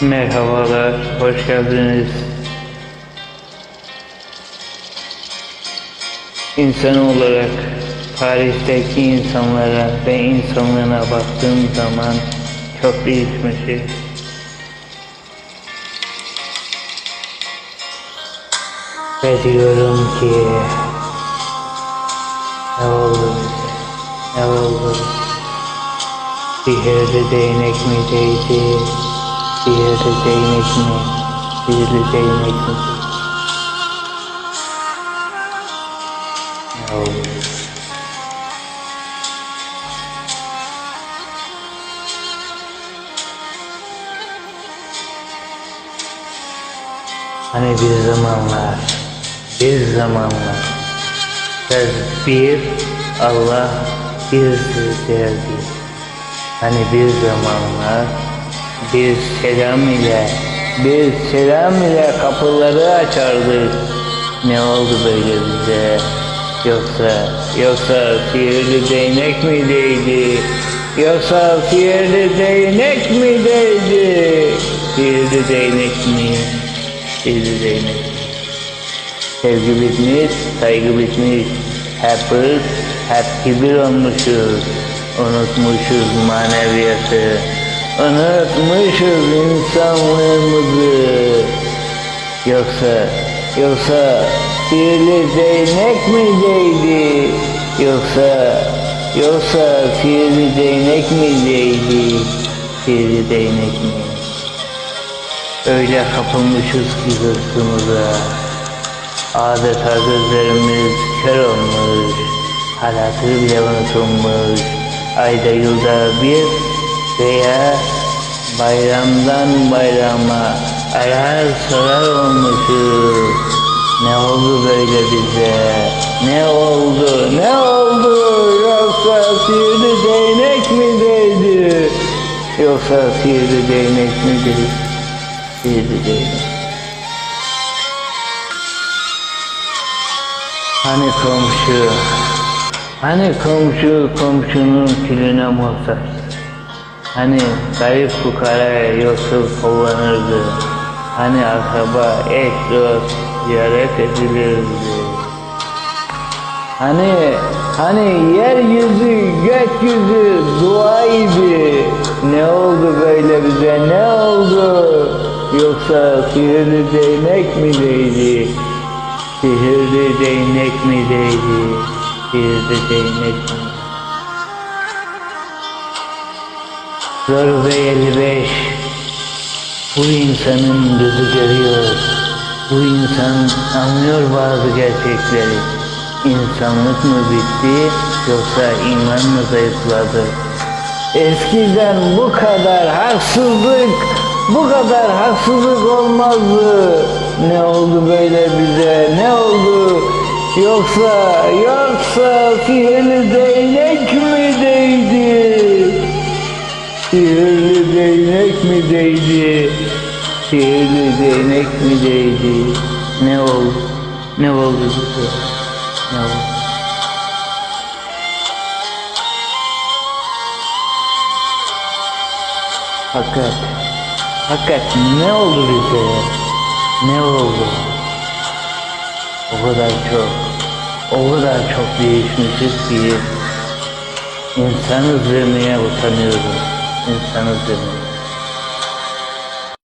Merhabalar, hoş geldiniz. İnsan olarak tarihteki insanlara ve insanlığına baktığım zaman çok değişmişiz. Ve diyorum ki ne oldu bize? Ne oldu? Sihirli değnek mi değdi? Sihirli değnek mi? Sihirli değnek mi? Ne? Hani bir zamanlar, bir zamanlar Söz bir, Allah birdir derdi. Hani bir zamanlar bir selam ile, bir selam ile kapıları açardık. Ne oldu böyle bize? Yoksa, yoksa sihirli değnek mi değdi? Yoksa sihirli değnek mi değdi? Sihirli değnek mi? Sihirli değnek? Sevgi bitmiş, saygı bitmiş. Hep hırs, hep kibir olmuşuz. Unutmuşuz maneviyatı. Unutmuşuz insanlığımızı. Yoksa, yoksa sihirli değnek mi değdi? Yoksa, yoksa sihirli değnek mi değdi? Sihirli değnek mi? Öyle kapılmışız ki hırsımıza. Adeta gözlerimiz kör olmuş, halatı bile unutulmuş. Ayda yılda bir veya bayramdan bayrama arar sorar olmuşuz. Ne oldu böyle bize? Ne oldu? Ne oldu? Yoksa sihirli değnek mi değdi? Yoksa sihirli değnek mi değdi? Sihirli değnek. Hani komşu, hani komşu komşunun külüne muhtaç. Hani garip fukaraya yoksul kullanırdı. Hani akraba, eş, dost ziyaret edilirdi. Hani, hani yeryüzü, gökyüzü duaydı. Ne oldu böyle bize, ne oldu? Yoksa sihirli değnek mi değdi? Sihirli değnek mi değdi? Sihirli değnek mi? Zor ve 55 Bu insanın gözü görüyor. Bu insan anlıyor bazı gerçekleri. İnsanlık mı bitti yoksa iman mı zayıfladı? Eskiden bu kadar haksızlık, bu kadar haksızlık olmazdı. Ne oldu böyle bize, ne oldu? Yoksa, yoksa sihirli değnek Sihirli değnek mi değdi? Sihirli değnek mi değdi? Ne oldu? Ne oldu bize? Ne oldu? Fakat, fakat ne oldu bize? Ne oldu? O kadar çok, o kadar çok değişmişiz ki insanız demeye utanıyorum. 你才能知道